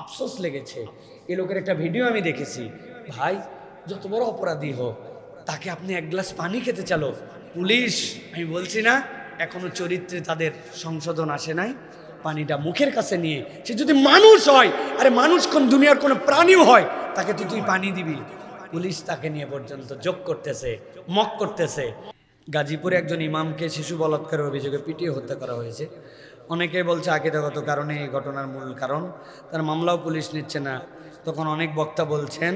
আফসোস লেগেছে। এ লোকের একটা ভিডিও আমি দেখেছি। ভাই, যত বড় অপরাধী হোক, তাকে আপনি এক গ্লাস পানি খেতে চালো। পুলিশ, আমি বলছি না, এখনও চরিত্রে তাদের সংশোধন আসে নাই। পানিটা মুখের কাছে নিয়ে, সে যদি মানুষ হয়, আরে মানুষ কোন দুনিয়ার কোনো প্রাণীও হয়, তাকে তো তুই পানি দিবি। পুলিশ তাকে নিয়ে পর্যন্ত যোগ করতেছে, মক করতেছে। গাজীপুরে একজন ইমামকে শিশু বলাৎকারের অভিযোগে পিটিয়ে হত্যা করা হয়েছে। অনেকে বলছে আকিদাগত কারণে এই ঘটনার মূল কারণ। তার মামলাও পুলিশ নিচ্ছে না। তখন অনেক বক্তা বলছেন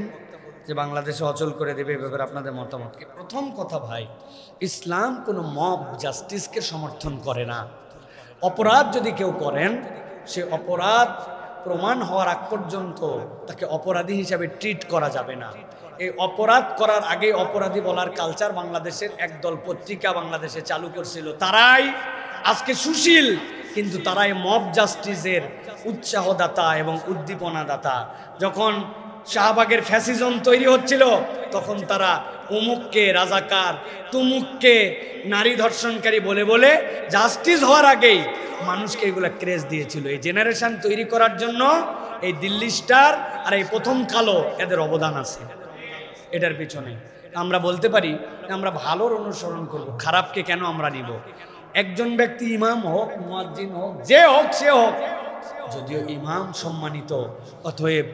যে বাংলাদেশে অচল করে দেবে এ ব্যাপারে আপনাদের মতামত কি? প্রথম কথা ভাই, ইসলাম কোনো মব জাস্টিসকে সমর্থন করে না। অপরাধ যদি কেউ করেন, সে অপরাধ প্রমাণ হওয়ার আগ পর্যন্ত তাকে অপরাধী হিসাবে ট্রিট করা যাবে না। এই অপরাধ করার আগে অপরাধী বলার কালচার বাংলাদেশের একদল পত্রিকা বাংলাদেশে চালু করছিল। তারাই আজকে সুশীল কিন্তু তারাই মব জাস্টিসের উৎসাহদাতা এবং উদ্দীপনাদাতা। যখন শাহবাগের ফ্যাসিজম তৈরি হচ্ছিল, তখন তারা অমুককে রাজাকার, তুমুককে নারী ধর্ষণকারী বলে বলে জাস্টিস হওয়ার আগেই মানুষকে এগুলো ক্রেজ দিয়েছিল। এই জেনারেশন তৈরি করার জন্য এই দিল্লি স্টার আর এই প্রথম কালো এদের অবদান আছে। এটার পিছনে। আমরা বলতে পারি আমরা ভালোর অনুসরণ করব, খারাপকে কেন আমরা নিব? একজন ব্যক্তি ইমাম হোক, মুয়াজ্জিন হোক, যে হোক, সে হোক, যদিও ইমাম সম্মানিত, অতএব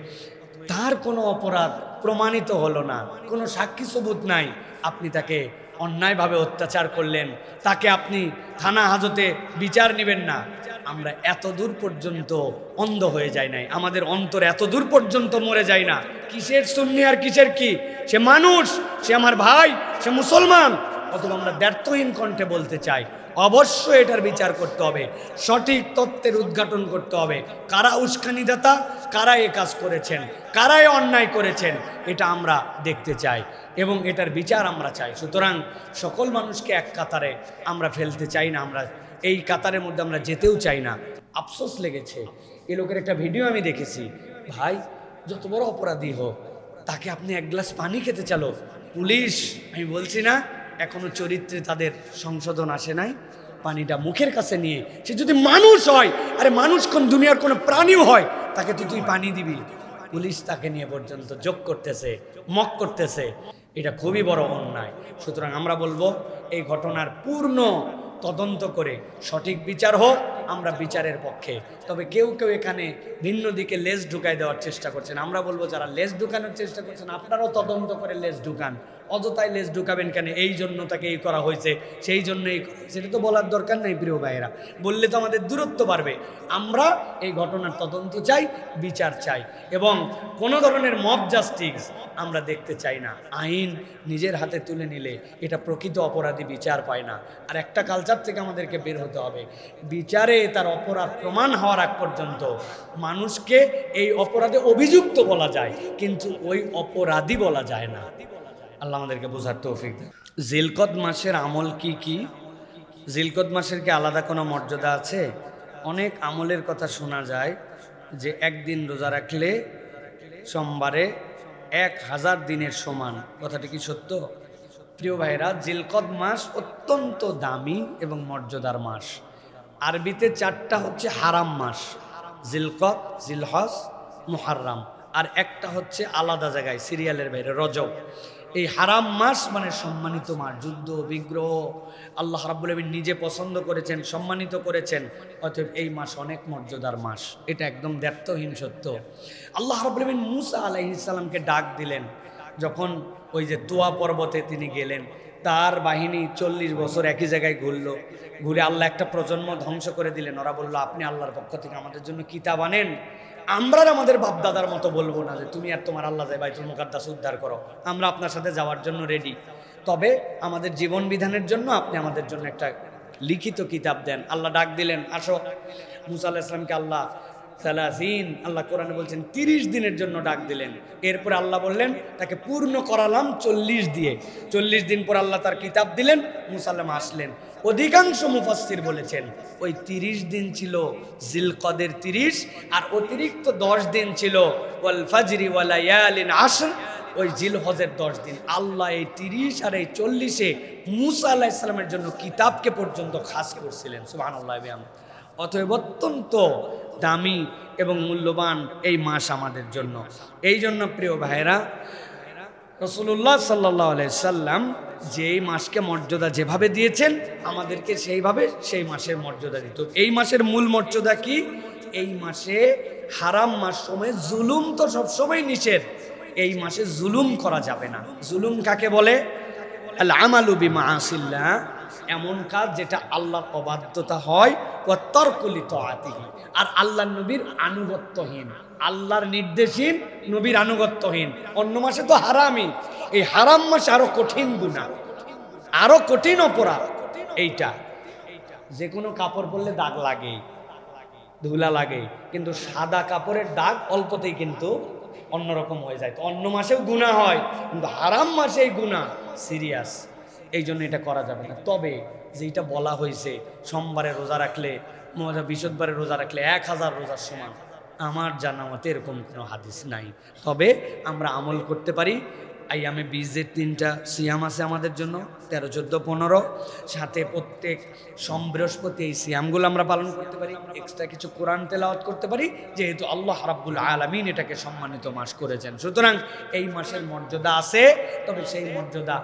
তার কোনো অপরাধ প্রমাণিত হলো না, কোনো সাক্ষী সবুত নাই। আপনি তাকে অন্যায়ভাবে অত্যাচার করলেন, তাকে আপনি থানা হাজতে বিচার নেবেন না। আমরা এত দূর পর্যন্ত অন্ধ হয়ে যাই নাই, আমাদের অন্তর এত দূর পর্যন্ত মরে যায় না। কিসের সুন্নি আর কিসের কি? সে মানুষ, সে আমার ভাই, সে মুসলমান, অথবা আমরা ব্যর্থহীন কণ্ঠে বলতে চাই অবশ্যই এটার বিচার করতে হবে। সঠিক তত্ত্বের উদ্ঘাটন করতে হবে। কারা উস্কানিদাতা কারা এ কাজ করেছেন কারা এ অন্যায় করেছেন, এটা আমরা দেখতে চাই এবং এটার বিচার আমরা চাই। সুতরাং সকল মানুষকে এক কাতারে আমরা ফেলতে চাই না, আমরা এই কাতারের মধ্যে আমরা যেতেও চাই না। আফসোস লেগেছে। এ লোকের একটা ভিডিও আমি দেখেছি। ভাই, যত বড় অপরাধী হোক, তাকে আপনি এক গ্লাস পানি খেতে চালো। পুলিশ, আমি বলছি না এখনও চরিত্রে তাদের সংশোধন আসে নাই, পানিটা মুখের কাছে নিয়ে। সে যদি মানুষ হয়, আরে মানুষ কোন দুনিয়ার কোনো প্রাণীও হয়, তাকে তো তুই পানি দিবি। পুলিশ তাকে নিয়ে পর্যন্ত যোগ করতেছে, মক করতেছে। এটা খুবই বড় অন্যায়। সুতরাং আমরা বলব, এই ঘটনার পূর্ণ তদন্ত করে সঠিক বিচার হোক, আমরা বিচারের পক্ষে। তবে কেউ কেউ এখানে ভিন্ন দিকে লেজ ঢুকাই দেওয়ার চেষ্টা করছেন। আমরা বলব, যারা লেজ ঢুকানোর চেষ্টা করছেন, আপনারাও তদন্ত করে লেজ ঢুকান। অযথায় লেজ ঢুকাবেন কেন? এই জন্য তাকে এই করা হয়েছে, সেই জন্য এই সেটা তো বলার দরকার নেই, প্রিয় ভাইয়েরা। বললে তো আমাদের দূরত্ব বাড়বে। আমরা এই ঘটনার তদন্ত চাই, বিচার চাই এবং কোনো ধরনের মব জাস্টিস আমরা দেখতে চাই না। আইন নিজের হাতে তুলে নিলে এটা প্রকৃত অপরাধী বিচার পায় না। আর একটা কালচার থেকে আমাদেরকে বের হতে হবে। বিচারে তার অপরাধ প্রমাণ হওয়ার আগ পর্যন্ত মানুষকে এই অপরাধে অভিযুক্ত বলা যায়, কিন্তু ওই অপরাধী বলা যায় না। আল্লাহ আমাদেরকে বোঝার তৌফিক দেন। জিলকদ মাসের আমল কি কি? জিলকদ মাসের কি আলাদা কোনো মর্যাদা আছে? অনেক আমলের কথা শোনা যায় যে একদিন রোজা রাখলে সোমবারে এক হাজার দিনের সমান। কথাটি কি সত্য? প্রিয় ভাইরা জিলকদ মাস অত্যন্ত দামি এবং মর্যাদার মাস। আরবিতে চারটা হচ্ছে হারাম মাস, জিলকদ জিলহস মুহাররাম। আর একটা হচ্ছে আলাদা জায়গায়, সিরিয়ালের বাইরে, রজব। এই হারাম মাস মানে সম্মানিত মাস, যুদ্ধ, বিগ্রহ। আল্লাহ আলামিন নিজে পছন্দ করেছেন, সম্মানিত করেছেন। অতএব এই মাস অনেক মর্যাদার মাস। এটা একদম দ্ব্যর্থহীন সত্য। আল্লাহ আলামিন মুসা আলাইহিস সালামকে ডাক দিলেন। যখন ওই যে তোয়া পর্বতে তিনি গেলেন, তার বাহিনী চল্লিশ বছর একই জায়গায় ঘুরলো। ঘুরে আল্লাহ একটা প্রজন্ম ধ্বংস করে দিলেন। ওরা বলল, আপনি আল্লাহর পক্ষ থেকে আমাদের জন্য কিতাব আনেন? আমরা আমাদের বাপদাদার মতো বলব না যে তুমি আর তোমার আল্লাহ যায় বাইতুল মুকাদ্দাস উদ্ধার করো। আমরা আপনার সাথে যাওয়ার জন্য রেডি তবে আমাদের জীবন বিধানের জন্য আপনি আমাদের জন্য একটা লিখিত কিতাব দেন। আল্লাহ ডাক দিলেন, আসো। মুসা আল্লাহ ইসলামকে আল্লাহ সালাসিন, আল্লাহ কোরআনে বলছেন, তিরিশ দিনের জন্য ডাক দিলেন। এরপরে আল্লাহ বললেন, তাকে পূর্ণ করালাম চল্লিশ দিয়ে। চল্লিশ দিন পর আল্লাহ তার কিতাব দিলেন, মুসাল্লাম আসলেন। অধিকাংশ মুফাসসির বলেছেন, ওই তিরিশ দিন ছিল জিলকদের তিরিশ, আর অতিরিক্ত দশ দিন ছিল ওয়াল ফাজরি ওয়ালা ইয়ালিন আসন ওই জিল হজের দশ দিন। আল্লাহ এই তিরিশ আর এই চল্লিশে মুসা আল্লাহ ইসলামের জন্য কিতাবকে পর্যন্ত খাস করছিলেন সুবাহ আল্লাহ অতএব অত্যন্ত দামি এবং মূল্যবান এই মাস আমাদের জন্য। এই জন্য প্রিয় ভাইরা রসুল্লাহ সাল্লাহ সাল্লাম যে এই মাসকে মর্যাদা যেভাবে দিয়েছেন, আমাদেরকে সেইভাবে সেই মাসের মর্যাদা দিত। এই মাসের মূল মর্যাদা কি? এই মাসে হারাম মাস সময় জুলুম তো সবসময় নিষেধ। এই মাসে জুলুম করা যাবে না। জুলুম কাকে বলে? আল আমালু বিমা আসিল্লা এমন কাজ যেটা আল্লাহর অবাধ্যতা হয় তর্কলিত আতিহি। আর আল্লাহ নবীর আনুগত্যহীন, আল্লাহর নির্দেশহীন, নবীর আনুগত্যহীন। অন্য মাসে তো হারামই। এই হারাম মাসে আরও কঠিন গুণা আরও কঠিন অপরাধ। এইটা যে কোনো কাপড় পরলে দাগ লাগেই ধুলা লাগে, কিন্তু সাদা কাপড়ের দাগ অল্পতেই কিন্তু অন্যরকম হয়ে যায়। তো অন্য মাসেও গুণা হয়, কিন্তু হারাম মাসেই গুণা সিরিয়াস। এই জন্য এটা করা যাবে না। তবে যেটা বলা হয়েছে, সোমবারে রোজা রাখলে বৃহস্পতিবারে রোজা রাখলে এক হাজার রোজার সমান। আমার জানা মতে এরকম কোনো হাদিস নাই। তবে আমরা আমল করতে পারি আইয়ামে বীজের তিনটা সিয়াম আছে আমাদের জন্য, তেরো, চোদ্দ, পনেরো। সাথে প্রত্যেক সম, বৃহস্পতি এই সিয়ামগুলো আমরা পালন করতে পারি এক্সট্রা কিছু কোরআন তেলাওয়াত করতে পারি, যেহেতু আল্লাহ রাব্বুল আলামিন এটাকে সম্মানিত মাস করেছেন। সুতরাং এই মাসের মর্যাদা আছে, তবে সেই মর্যাদা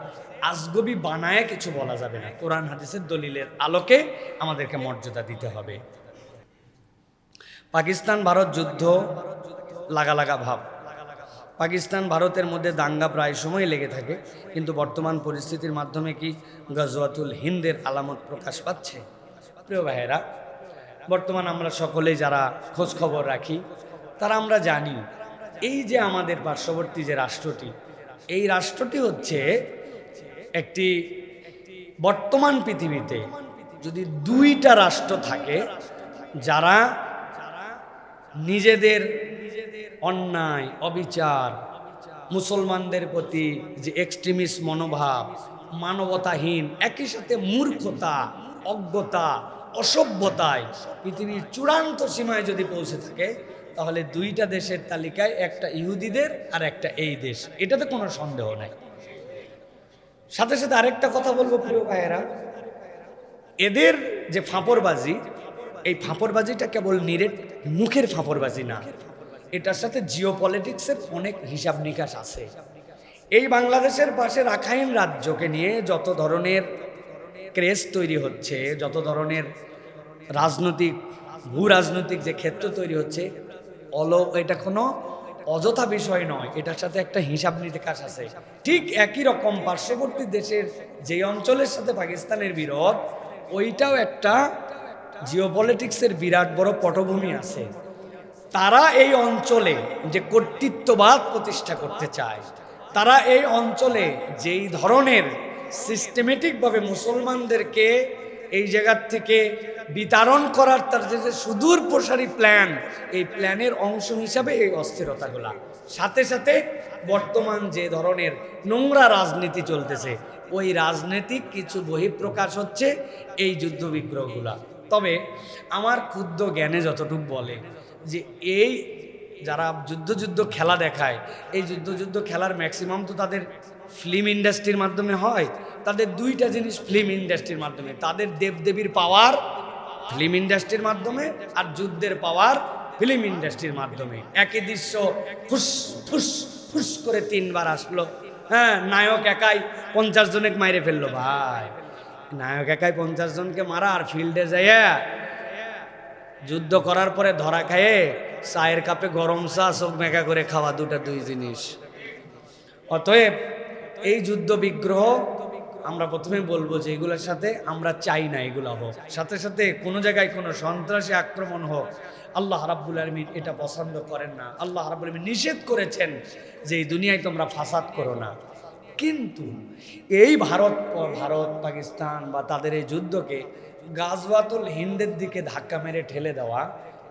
আজগবি বানায় কিছু বলা যাবে না। কোরআন, হাদিসের দলিলের আলোকে আমাদেরকে মর্যাদা দিতে হবে। পাকিস্তান, ভারত যুদ্ধ, লাগা লাগা ভাব। পাকিস্তান, ভারতের মধ্যে দাঙ্গা প্রায় সময় লেগে থাকে। কিন্তু বর্তমান পরিস্থিতির মাধ্যমে কি গজওয়াতুল হিন্দের আলামত প্রকাশ পাচ্ছে? প্রিয় ভাইয়েরা, বর্তমান আমরা সকলেই যারা খোঁজ খবর রাখি, তারা আমরা জানি, এই যে আমাদের পার্শ্ববর্তী যে রাষ্ট্রটি, এই রাষ্ট্রটি হচ্ছে একটি বর্তমান পৃথিবীতে যদি দুইটা রাষ্ট্র থাকে, যারা নিজেদের অন্যায়, অবিচার, মুসলমানদের প্রতি যে এক্সট্রিমিস্ট মনোভাব, মানবতাহীন, একই সাথে মূর্খতা, অজ্ঞতা, অসভ্যতায় পৃথিবীর চূড়ান্ত সীমায় যদি পৌঁছে থাকে, তাহলে দুইটা দেশের তালিকায় একটা ইহুদিদের আর একটা এই দেশ। এটাতে কোনো সন্দেহ নাই। সাথে সাথে আরেকটা কথা বলব প্রিয় ভাইয়েরা। এদের যে ফাঁপড়বাজি এই ফাঁপড়বাজিটা কেবল নিরেট মুখের ফাঁপড়বাজি না, এটার সাথে জিও পলিটিক্সের অনেক হিসাব নিকাশ আছে। এই বাংলাদেশের পাশে রাখাইন রাজ্যকে নিয়ে যত ধরনের ক্রেজ তৈরি হচ্ছে, যত ধরনের রাজনৈতিক ভূ রাজনৈতিক যে ক্ষেত্র তৈরি হচ্ছে, অল এটা কোনো অযথা বিষয় নয়, এটার সাথে একটা হিসাব নিকাশ আছে। ঠিক একই রকম পার্শ্ববর্তী দেশের যে অঞ্চলের সাথে পাকিস্তানের বিরোধ, ওইটাও একটা জিওপলিটিক্সের বিরাট বড় পটভূমি আছে। তারা এই অঞ্চলে যে কর্তৃত্ববাদ প্রতিষ্ঠা করতে চায়, তারা এই অঞ্চলে যেই ধরনের সিস্টেমেটিকভাবে মুসলমানদেরকে এই জায়গার থেকে বিতরণ করার তার যে সুদূর প্রসারী প্ল্যান এই প্ল্যানের অংশ হিসাবে এই অস্থিরতাগুলা। সাথে সাথে বর্তমান যে ধরনের নোংরা রাজনীতি চলতেছে, ওই রাজনৈতিক কিছু বহিঃপ্রকাশ হচ্ছে এই যুদ্ধ বিগ্রহগুলা তবে আমার ক্ষুদ্র জ্ঞানে যতটুকু বলে যে এই যারা যুদ্ধ যুদ্ধ খেলা দেখায়, এই যুদ্ধ যুদ্ধ খেলার ম্যাক্সিমাম তো তাদের ফিল্ম ইন্ডাস্ট্রির মাধ্যমে হয়। তাদের দুইটা জিনিস ফিল্ম ইন্ডাস্ট্রির মাধ্যমে। তাদের দেবদেবীর পাওয়ার ফিল্ম ইন্ডাস্ট্রির মাধ্যমে আর যুদ্ধের পাওয়ার ফিল্ম ইন্ডাস্ট্রির মাধ্যমে। একই দৃশ্য ফুস ফুস ফুস করে তিনবার আসলো। হ্যাঁ নায়ক একাই পঞ্চাশ জনেক মাইরে ফেলল। ভাই নায়ক একাই পঞ্চাশ জনকে মারা আর ফিল্ডে যাইয়া যুদ্ধ করার পরে ধরা খায়ে চায়ের কাপে গরম চা চোখ মেঘা করে খাওয়া দুটা দুই জিনিস। অতএব এই যুদ্ধ বিগ্রহ আমরা প্রথমে বলব যে এগুলোর সাথে আমরা চাই না এগুলো হোক। সাথে সাথে কোনো জায়গায় কোনো সন্ত্রাসী আক্রমণ হোক, আল্লাহ রাব্বুল আলমিন এটা পছন্দ করেন না। আল্লাহ রাব্বুল আলমিন নিষেধ করেছেন যে এই দুনিয়ায় তোমরা ফাসাদ করো না। কিন্তু এই ভারত ভারত, পাকিস্তান বা তাদের এই যুদ্ধকে গাজওয়াতুল হিন্দের দিকে ধাক্কা মেরে ঠেলে দেওয়া,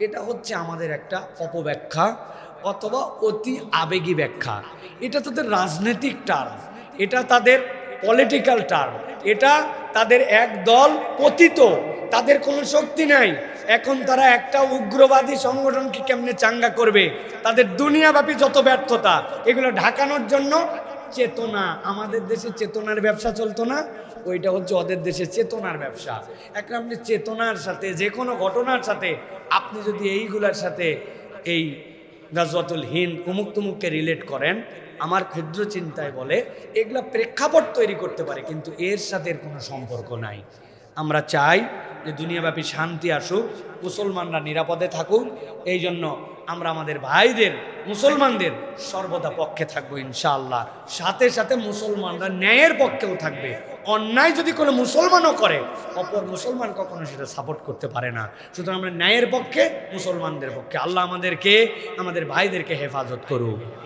এটা হচ্ছে আমাদের একটা অপব্যাখ্যা অথবা অতি আবেগী ব্যাখ্যা। এটা তাদের রাজনৈতিক টার্ম এটা তাদের পলিটিক্যাল টার্ম এটা তাদের এক দল পতিত, তাদের কোনো শক্তি নাই। এখন তারা একটা উগ্রবাদী সংগঠনকে কেমনে চাঙ্গা করবে? তাদের দুনিয়াব্যাপী যত ব্যর্থতা, এগুলো ঢাকানোর জন্য চেতনা, আমাদের দেশে চেতনার ব্যবসা চলতো না, ওইটা হচ্ছে ওদের দেশে চেতনার ব্যবসা। এখন আপনি চেতনার সাথে, যে কোনো ঘটনার সাথে, আপনি যদি এইগুলার সাথে এই গাজওয়াতুল হিন্দ উমুক তুমুককে রিলেট করেন, আমার ক্ষুদ্র চিন্তায় বলে, এগুলা প্রেক্ষাপট তৈরি করতে পারে, কিন্তু এর সাথে কোনো সম্পর্ক নাই। আমরা চাই যে দুনিয়াব্যাপী শান্তি আসুক, মুসলমানরা নিরাপদে থাকুক, এই জন্য আমরা আমাদের ভাইদের, মুসলমানদের সর্বদা পক্ষে থাকব ইনশাআল্লাহ। সাথে সাথে মুসলমানরা ন্যায়ের পক্ষেও থাকবে। অন্যায় যদি কোনো মুসলমানও করে, অপর মুসলমান কখনো সেটা সাপোর্ট করতে পারে না। সুতরাং আমরা ন্যায়ের পক্ষে, মুসলমানদের পক্ষে। আল্লাহ আমাদেরকে, আমাদের ভাইদেরকে হেফাজত করুক।